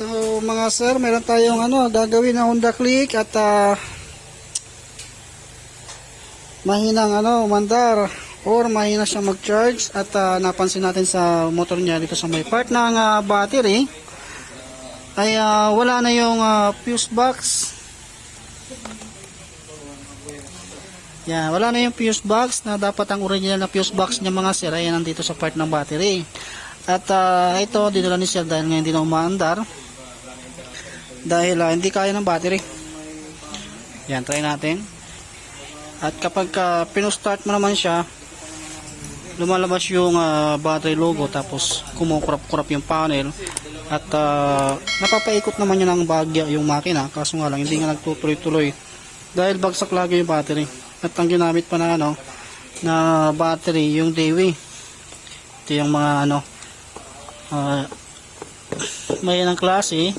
Ito mga sir, meron tayong ano, gagawin na Honda Click at ah, mahinang ano, umandar or mahina siya mag-charge at ah, napansin natin sa motor niya dito sa may part ng ah, battery. Ay ah, wala na yung ah, fuse box. Yan, wala na yung fuse box na dapat ang original na fuse box niya mga sir ay nandito sa part ng battery. At ah, ito dinala ni sir dahil ngayon na umaandar dahil ah, hindi kaya ng battery. Yan, try natin. At kapag uh, pinustart mo naman siya, lumalabas yung ah, battery logo tapos kumukurap-kurap yung panel. At ah, napapaikot naman yun ng bagya yung makina. Kaso nga lang hindi nga nagtutuloy-tuloy. Dahil bagsak lagi yung battery. At ang ginamit pa na ano na battery yung Dewey. Ito yung mga ano ah, may ng klase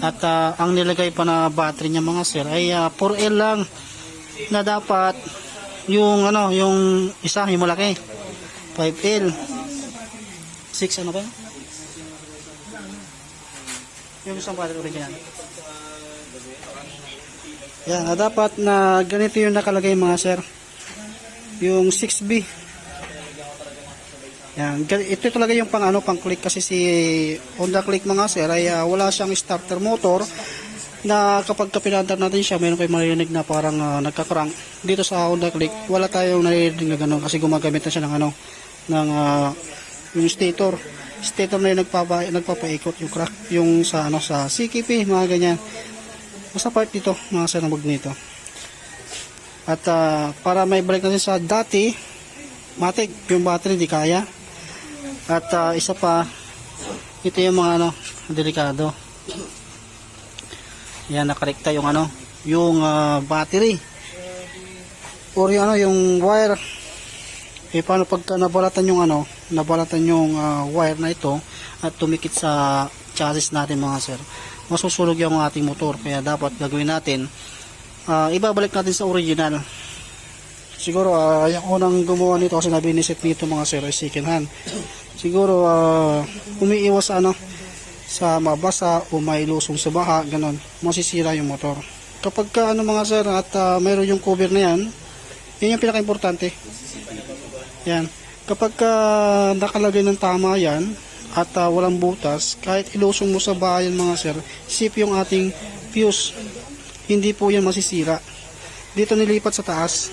at ah, ang nilagay pa na battery niya mga sir ay ah, 4L lang na dapat yung ano yung isa yung malaki. 5L 6 ano ba yun? yung isang battery original. Yan na dapat na ganito yung nakalagay mga sir. Yung 6B yan ito talaga yung pang ano pang click kasi si Honda Click mga sir ay ah, wala siyang starter motor na kapag kapinandar natin siya, meron kayo maririnig na parang uh, nagkakrang. Dito sa Honda Click, wala tayong naririnig na gano'n kasi gumagamit na siya ng ano, ng uh, yung stator. Stator na yung nagpapa, nagpapaikot yung crack, yung sa ano sa CKP, mga ganyan. Basta part dito, mga sa nito. At uh, para may balik natin sa dati, matik, yung battery di kaya. At uh, isa pa, ito yung mga ano, delikado. Yan nakarekta yung ano, yung ah, battery. Or yung ano, yung wire. Eh paano pagka nabalatan yung ano, nabalatan yung ah, wire na ito at tumikit sa chassis natin mga sir. Masusunog yung ating motor kaya dapat gagawin natin ah, ibabalik natin sa original. Siguro ah, yung unang gumawa nito kasi nabinisit nito mga sir ay second hand. Siguro ah, umiiwas ano sa mabasa o may lusong sa baha, ganon, masisira yung motor. Kapag ka, ano mga sir, at ah, mayroon yung cover na yan, yun yung pinaka-importante. Yan. Kapag ka nakalagay ng tama yan, at ah, walang butas, kahit ilusong mo sa bahay yan mga sir, sip yung ating fuse. Hindi po yan masisira. Dito nilipat sa taas.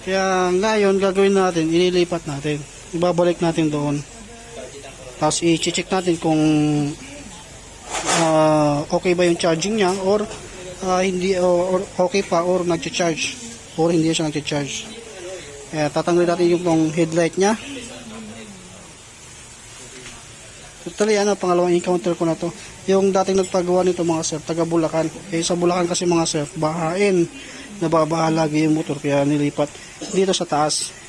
Kaya ngayon, gagawin natin, inilipat natin. Ibabalik natin doon. Tapos i-check natin kung ah, okay ba yung charging niya or ah, hindi or, okay pa or nagcha-charge or hindi siya nagcha-charge. Kaya tatanggalin natin yung tong headlight niya. Totally ano, pangalawang encounter ko na to. Yung dating nagpagawa nito mga sir, taga Bulacan. Eh sa Bulacan kasi mga sir, bahain. Nababaha lagi yung motor kaya nilipat dito sa taas.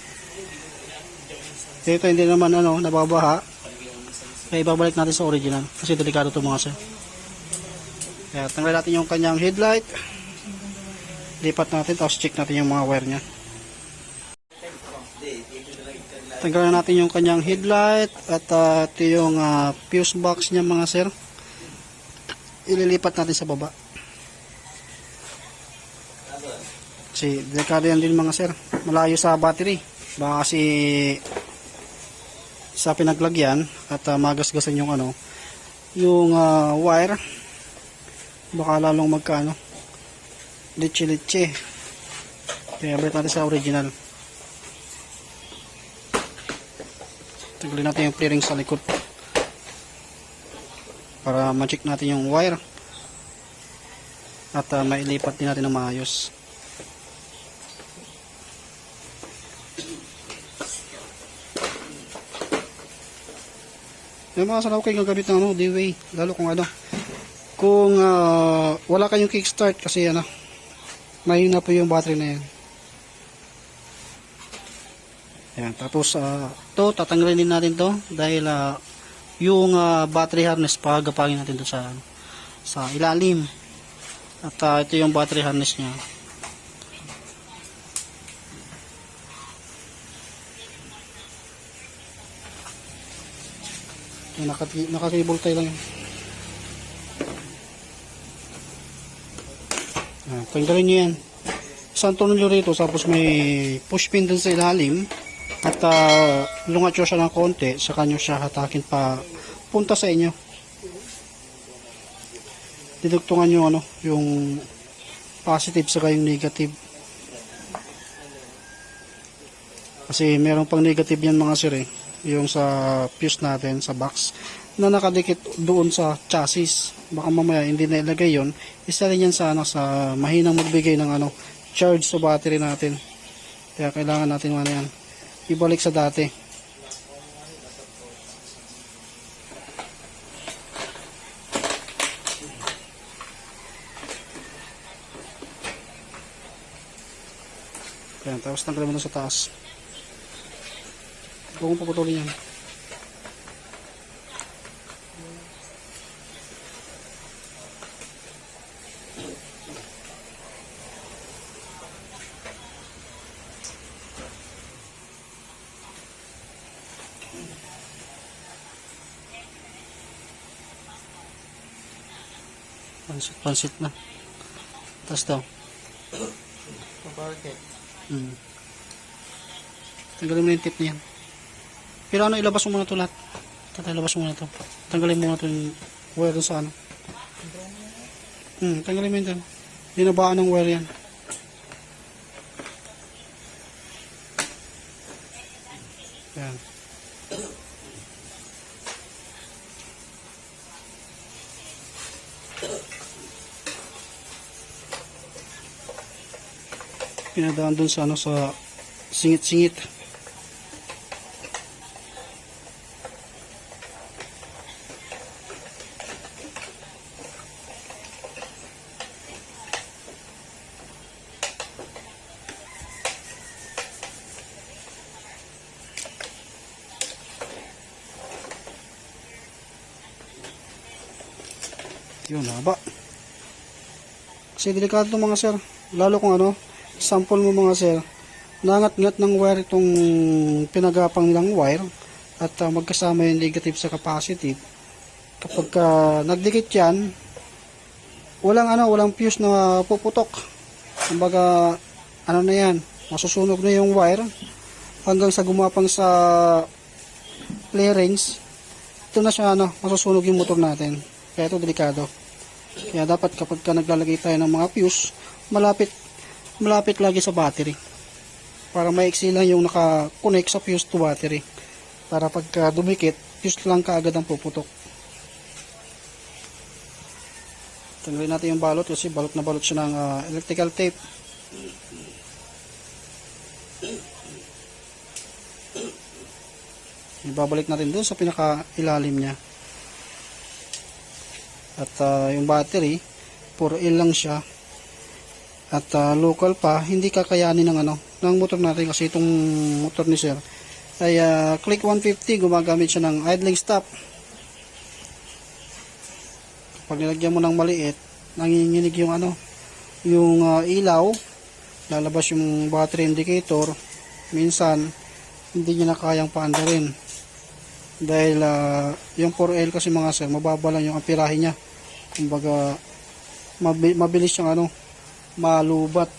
Ito hindi naman ano, nababaha. Kaya ibabalik natin sa original kasi delikado to mga sir. Kaya tanggalin natin yung kanyang headlight. Lipat natin tapos check natin yung mga wire niya. Tanggalin natin yung kanyang headlight at uh, ito yung ah, fuse box niya mga sir. Ililipat natin sa baba. Kasi delikado yan din mga sir. Malayo sa battery. Baka kasi sa pinaglagyan at uh, magasgasan yung ano yung ah, wire. Baka lalong magkano litchi litchi kaya balik natin sa original. Tanggalin natin yung clearing sa likod. Para ma-check natin yung wire. At uh, mailipat din natin ng maayos Yung mga salaw kayo gagamit ng ano, D-Way. Lalo kung ano. Kung ah, wala kayong kickstart kasi ano, mahina po yung battery na yan. Ayan, tapos ah, to tatanggalin din natin to dahil ah, yung ah, battery harness pagapagin natin to sa sa ilalim. At ah, ito yung battery harness niya. Yung naka, naka-cable tie lang. Ah, tanggalin nyo yan. Isang tornilyo rito, tapos may push pin dun sa ilalim. At uh, lungat nyo siya ng konti, saka nyo siya hatakin pa punta sa inyo. Didugtungan nyo ano, yung positive saka yung negative. Kasi meron pang negative yan mga sir eh. Yung sa fuse natin sa box na nakadikit doon sa chassis. Baka mamaya hindi na ilagay yon. Isa rin yan sa, ano, sa mahinang magbigay ng ano, charge sa battery natin. Kaya kailangan natin ano yan. Ibalik sa dati. Ayan, tapos tanggalin na sa taas. Huwag mong paputulin yan. Pansit, pansit na. Tapos daw. Bakit? Hmm. Tanggalin mo na yung tip niyan. Pero ano, ilabas mo muna ito lahat. Tatay, ilabas mo muna ito. Tanggalin mo muna ito yung wire dun sa ano. Hmm, tanggalin mo yun dyan. Dinabaan ng wire yan. Yan. Pinadaan dun sa ano sa singit-singit. Yun, haba. Kasi delikado itong mga sir. Lalo kung ano, sample mo mga sir, nangat-ngat ng wire itong pinagapang nilang wire at uh, magkasama yung negative sa capacitive. Kapag ka nagdikit yan, walang ano, walang fuse na puputok. Kumbaga, ano na yan, masusunog na yung wire hanggang sa gumapang sa clearance. Ito na siya, ano, masusunog yung motor natin. Kaya ito delikado. Kaya dapat kapag ka naglalagay tayo ng mga fuse, malapit malapit lagi sa battery. Para maiksi lang yung naka-connect sa fuse to battery. Para pagka dumikit, fuse lang kaagad ang puputok. Tanggalin natin yung balot kasi balot na balot siya ng ah, electrical tape. Ibabalik natin dun sa pinaka ilalim niya. At ah, yung battery, 4L lang siya. At ah, local pa, hindi kakayanin ng ano, ng motor natin kasi itong motor ni Sir ay ah, click 150 gumagamit siya ng idling stop. Kapag nilagyan mo ng maliit, nanginginig yung ano, yung ah, ilaw, lalabas yung battery indicator, minsan hindi niya na kayang paandarin. Dahil ah, yung 4L kasi mga sir, mababa lang yung amperahe niya. Kumbaga, mabi- mabilis siyang ano, malubat.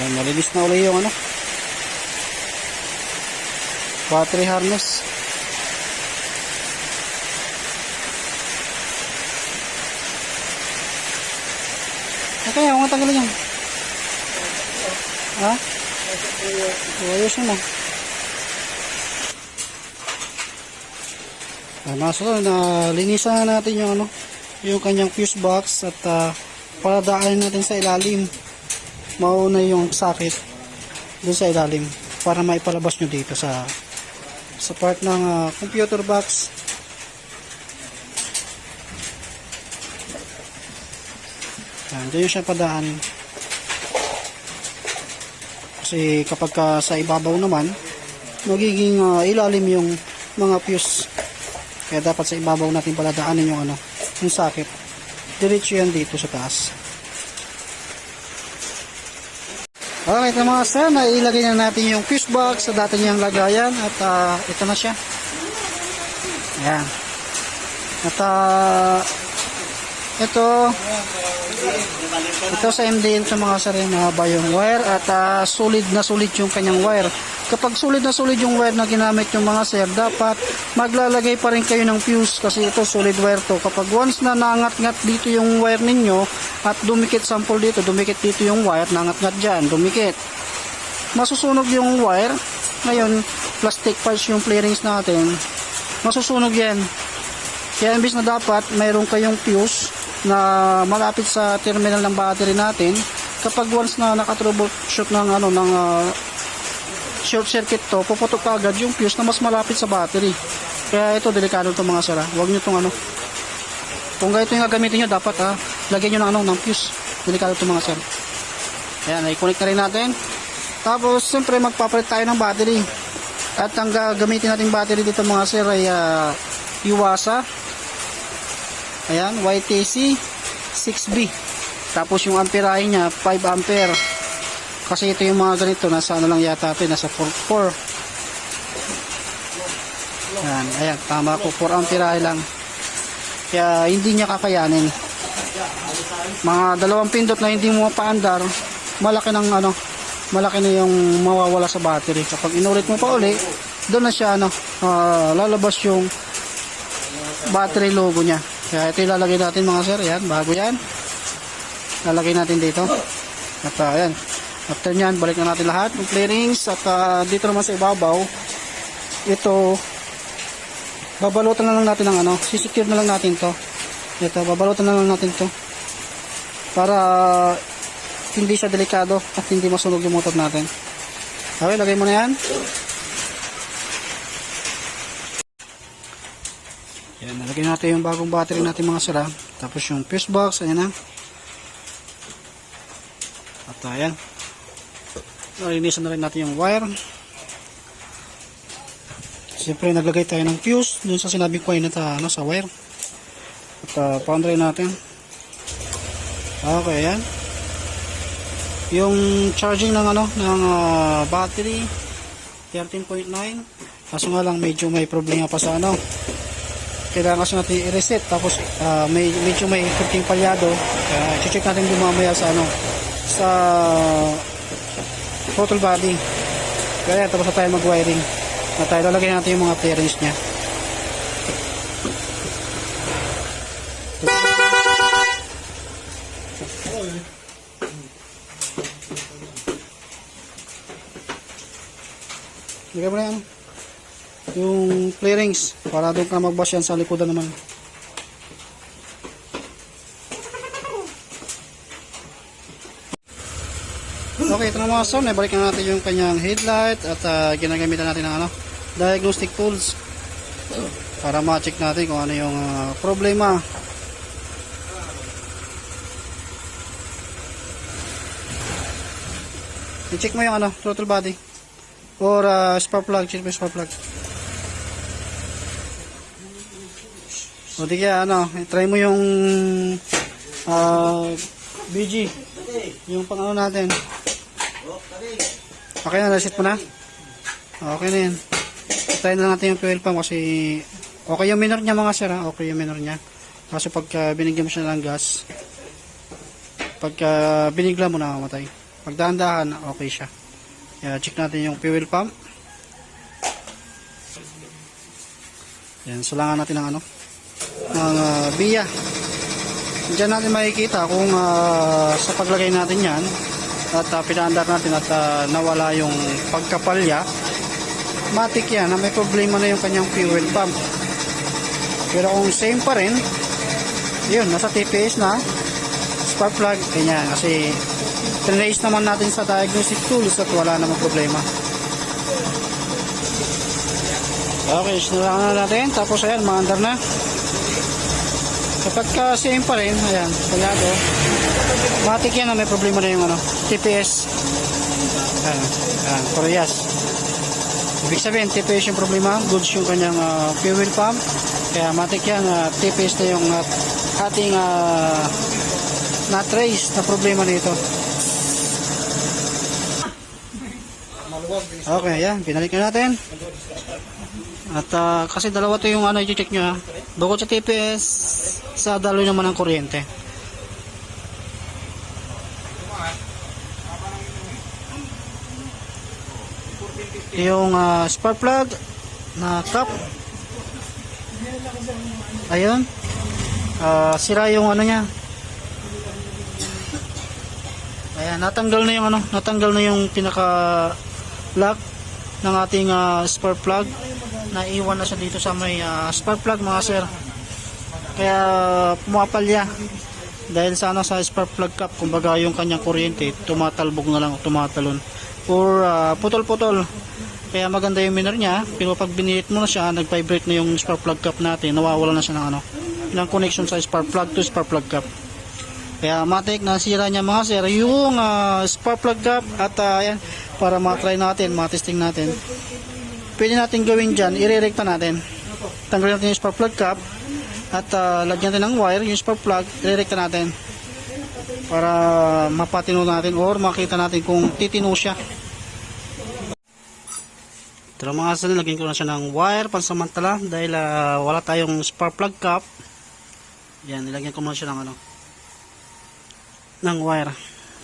Ayan, malinis na uli yung ano, battery harness. Kaya, mga tanggalin yan. Ha? O, ayos yun ah. Ah, sunod, na linisan na natin yung ano, yung kanyang fuse box at uh, para daanin natin sa ilalim. Mauna yung sakit dun sa ilalim para maipalabas nyo dito sa sa part ng ah, computer box. Yan, dyan yung siya padaanin. Kasi kapag ka sa ibabaw naman, magiging ah, ilalim yung mga fuse. Kaya dapat sa ibabaw natin paladaanin yung ano, yung sakit. Diretso yan dito sa taas. Okay, ito mga sir, nailagay na natin yung fuse box sa dati niyang lagayan at ah, ito na siya. Ayan. At ah, ito, ito sa MDL sa mga yung mahaba yung wire at ah, solid na solid yung kanyang wire. Kapag solid na solid yung wire na ginamit yung mga sir, dapat maglalagay pa rin kayo ng fuse kasi ito solid wire to. Kapag once na nangat-ngat dito yung wire ninyo at dumikit sample dito, dumikit dito yung wire, nangat-ngat dyan, dumikit. Masusunog yung wire. Ngayon, plastic parts yung flarings natin. Masusunog yan. Kaya imbis na dapat mayroon kayong fuse na malapit sa terminal ng battery natin, kapag once na naka-troubleshoot ng ano ng ah, short circuit to, puputok agad yung fuse na mas malapit sa battery. Kaya ito delikado to mga sara. Huwag niyo tong ano. Kung ganito yung gagamitin niyo, dapat ha, lagyan niyo ng ano ng fuse. Delikado to mga sara. Ayan, i-connect na rin natin. Tapos, siyempre magpapalit tayo ng battery. At ang gagamitin nating battery dito mga sir ay ah, Iwasa. Ayan, YTC 6B. Tapos yung amperahe niya 5 ampere. Kasi ito yung mga ganito nasa ano lang yata ito, nasa 4 Ayan, ayan, tama po 4 amperahe lang. Kaya hindi niya kakayanin. Mga dalawang pindot na hindi mo paandar, malaki ng ano, malaki na yung mawawala sa battery. Kapag inulit mo pa uli, doon na siya ano, ah, lalabas yung battery logo niya. Kaya ito ilalagay natin mga sir, yan, bago yan. Lalagay natin dito. At ah, ayan, after nyan, balik na natin lahat ng clearings. At ah, dito naman sa ibabaw, ito, babalutan na lang natin ng ano, sisecure na lang natin to. Ito, babalutan na lang natin to. Para hindi siya delikado at hindi masunog yung motor natin. Okay, lagay mo na yan. Yan, nalagay natin yung bagong battery natin mga sira. Tapos yung fuse box, ayan na. At ayan. Nalinisan na rin natin yung wire. Siyempre, naglagay tayo ng fuse dun sa sinabi ko ay nata, ano, sa wire. At uh, paundray natin. Okay, ayan. Yung charging ng ano, ng ah, battery 13.9. Kaso nga lang medyo may problema pa sa ano. Kailangan kasi natin i-reset tapos ah, may medyo may kunting palyado. Kaya i-check natin yung mamaya sa ano sa throttle body. Kaya tapos na tayo mag-wiring. Na tayo lalagyan natin yung mga bearings niya. Lagyan mo na yan. Yung clearings para doon ka mag-bash yan sa likodan naman. Okay, ito na mga son. Ibalik na natin yung kanyang headlight at ah, ginagamitan natin ng ano, diagnostic tools para ma-check natin kung ano yung ah, problema. I-check mo yung ano, throttle body or uh, spark plug, check mo yung spark plug. O di kaya ano, try mo yung uh, BG, yung pang ano natin. Okay na, reset mo na? Okay na yan. Try na natin yung fuel pump kasi okay yung minor niya mga sir ha? okay yung minor niya. Kaso pagka binigyan mo siya ng gas, pagka binigla mo namamatay. Pag dahan-dahan, okay siya. Kaya check natin yung fuel pump. Yan, sulangan natin ng ano, ng uh, biya. Diyan natin makikita kung ah, sa paglagay natin yan at uh, pinaandar natin at ah, nawala yung pagkapalya matik yan na may problema na yung kanyang fuel pump. Pero kung same pa rin yun, nasa TPS na spark plug, ganyan. Kasi trace naman natin sa diagnostic tools at wala namang problema. Okay, sinuraan na natin. Tapos ayan, maandar na kapag ka same pa rin ayan, palyado matik yan na may problema na yung ano, TPS ayan, ayan, Koreas ibig sabihin TPS yung problema goods yung kanyang ah, fuel pump kaya matik yan ah, TPS na yung ah, ating uh, na trace na problema nito Okay, yan. Pinalik na natin. At ah, kasi dalawa to yung ano i-check nyo ha. Bukod sa TPS, sa daloy naman ng kuryente. Yung ah, spark plug na cap. Ayun. Ah, sira yung ano niya. Ayan, natanggal na yung ano, natanggal na yung pinaka lock ng ating ah, spark plug. Naiwan na siya dito sa may ah, spark plug mga sir. Kaya pumapalya. Dahil sa ano sa spark plug cap, kumbaga yung kanyang kuryente tumatalbog na lang, tumatalon. Or ah, putol-putol. Kaya maganda yung minor niya, pero pag binilit mo na siya, nag-vibrate na yung spark plug cap natin, nawawala na siya ng ano, ng connection sa spark plug to spark plug cap. Kaya matik na sira niya mga sir yung ah, spark plug cap at ah, ayan, para ma-try natin, ma-testing natin. Pwede natin gawin dyan, irerekta natin. Tanggalin natin yung spark plug cap at ah, lagyan natin ng wire, yung spark plug, irerekta natin. Para mapatino natin or makita natin kung titino siya. Pero mga sir, lagyan ko na siya ng wire pansamantala dahil ah, wala tayong spark plug cap. Yan, nilagyan ko muna siya ng ano, ng wire.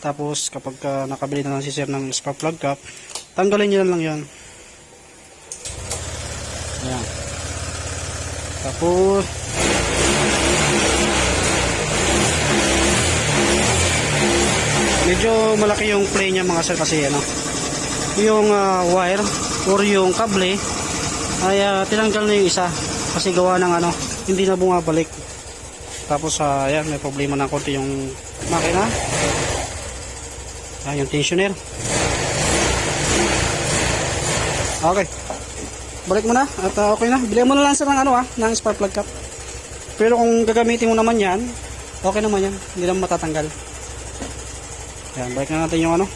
Tapos kapag ka nakabili na lang si sir ng spark plug cap, tanggalin niyo na lang 'yon. Ayan. Tapos Medyo malaki yung play niya mga sir kasi ano. Yung ah, wire or yung kable ay ah, tinanggal na yung isa kasi gawa ng ano, hindi na bumabalik. Tapos ah, ayan, may problema na konti yung makina. Ah, yung tensioner. Okay. Balik mo na at ah, okay na. Bili mo na lang sir ng ano ah, ng spark plug cap. Pero kung gagamitin mo naman yan, okay naman yan. Hindi naman matatanggal. Yan, balik na natin yung ano.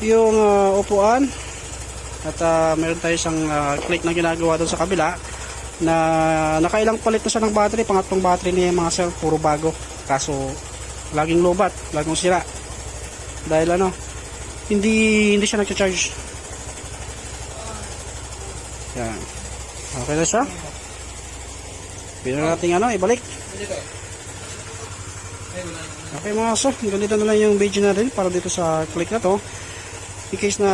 Yung ah, upuan. At ah, meron tayo isang ah, click na ginagawa doon sa kabila na nakailang palit na siya ng battery. Pangatlong battery niya mga sir, puro bago. Kaso laging lobat, laging sira. Dahil ano, hindi hindi siya nagcha-charge. Yan. Okay na siya. Pwede na natin ano, ibalik. Okay mga so, ganito na lang yung video natin para dito sa click na to. In case na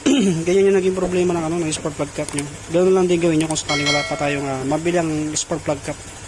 ganyan yung naging problema ng ano ng spark plug cap nyo. Ganoon lang din gawin nyo kung sakaling wala pa tayong uh, mabilang spark plug cap.